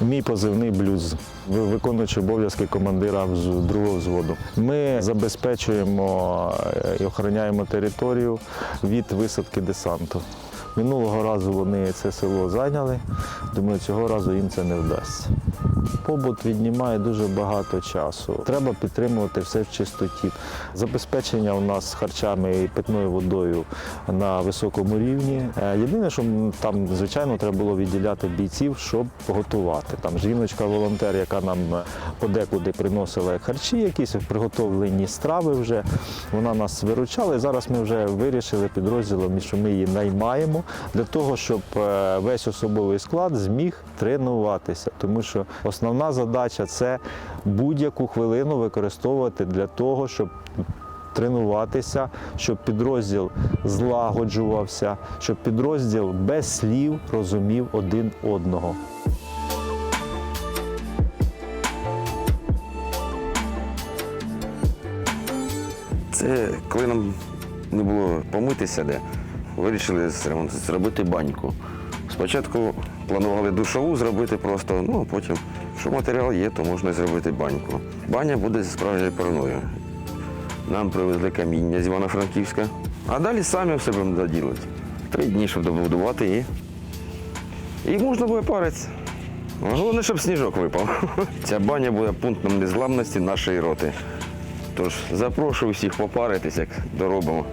Мій позивний блюз, виконуючи обов'язки командира другого взводу. Ми забезпечуємо е, і охороняємо територію від висадки десанту. Минулого разу вони це село зайняли. Думаю, цього разу їм це не вдасться. Побут віднімає дуже багато часу. Треба підтримувати все в чистоті. Забезпечення у нас харчами і питною водою на високому рівні. Е, Єдине, що там, звичайно, треба було відділяти бійців, щоб готувати. Там жіночка-волонтер, яка нам е, подекуди приносила харчі, якісь приготовлені страви вже. Вона нас виручала. І зараз ми вже вирішили підрозділом, що ми її наймаємо для того, щоб е, весь особовий склад зміг тренуватися. Тому що основна задача це будь-яку хвилину використовувати для того, щоб тренуватися, щоб підрозділ злагоджувався, щоб підрозділ без слів розумів один одного. Це коли нам не було помитися де, вирішили зробити баньку. Спочатку планували душову зробити просто, ну а потім, що матеріал є, то можна зробити баньку. Баня буде зі справжньою парною. Нам привезли каміння з Івано-Франківська, а далі самі все будемо доділати. Три дні, щоб добудувати і, і можна буде паритися. Головне, щоб сніжок випав. Ця баня буде пунктом незламності нашої роти. Тож запрошую всіх попаритись, як доробимо.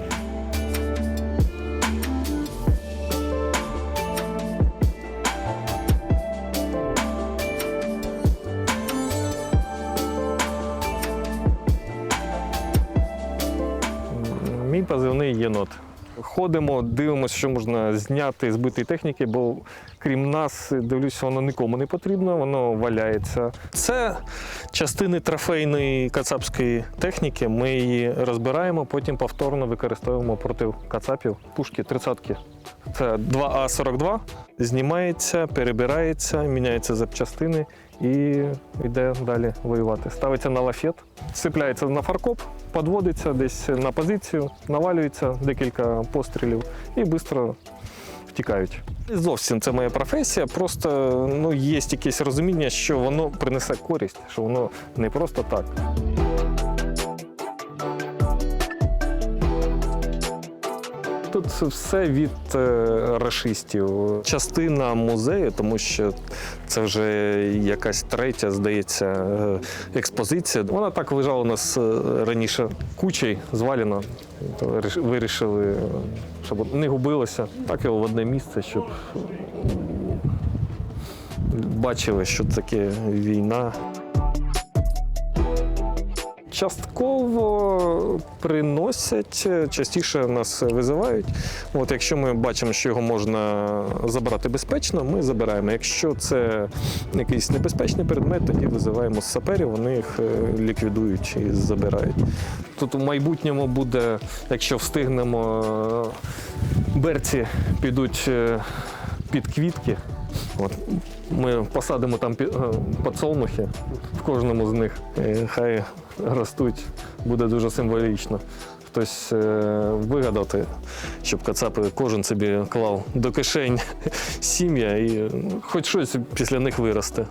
Позивний єнот. Ходимо, дивимося, що можна зняти з битої техніки, бо крім нас, дивлюся, воно нікому не потрібно, воно валяється. Це частини трофейної кацапської техніки. Ми її розбираємо, потім повторно використовуємо проти кацапів. Пушки 30-ки. Це 2А42. Знімається, перебирається, міняються запчастини і йде далі воювати. Ставиться на лафет, сипляється на фаркоп, підводиться десь на позицію, навалюється декілька пострілів і швидко втікають. Зовсім це моя професія, просто ну, є якесь розуміння, що воно принесе користь, що воно не просто так. Тут все від е, рашистів. Частина музею, тому що це вже якась третя, здається, е, експозиція. Вона так лежала у нас е, раніше кучей звалена. Вирішили, щоб не губилося. Так його в одне місце, щоб бачили, що таке війна. Частково приносять, частіше нас визивають. От якщо ми бачимо, що його можна забрати безпечно, ми забираємо. Якщо це якийсь небезпечний предмет, тоді визиваємо з саперів, вони їх е, ліквідують і забирають. Тут у майбутньому буде, якщо встигнемо, е, берці підуть е, під квітки. От. Ми посадимо там е, подсолнухи в кожному з них. І хай ростуть, буде дуже символічно. Хтось е, вигадати, щоб кацапи кожен собі клав до кишень сім'я і ну, хоч щось після них виросте.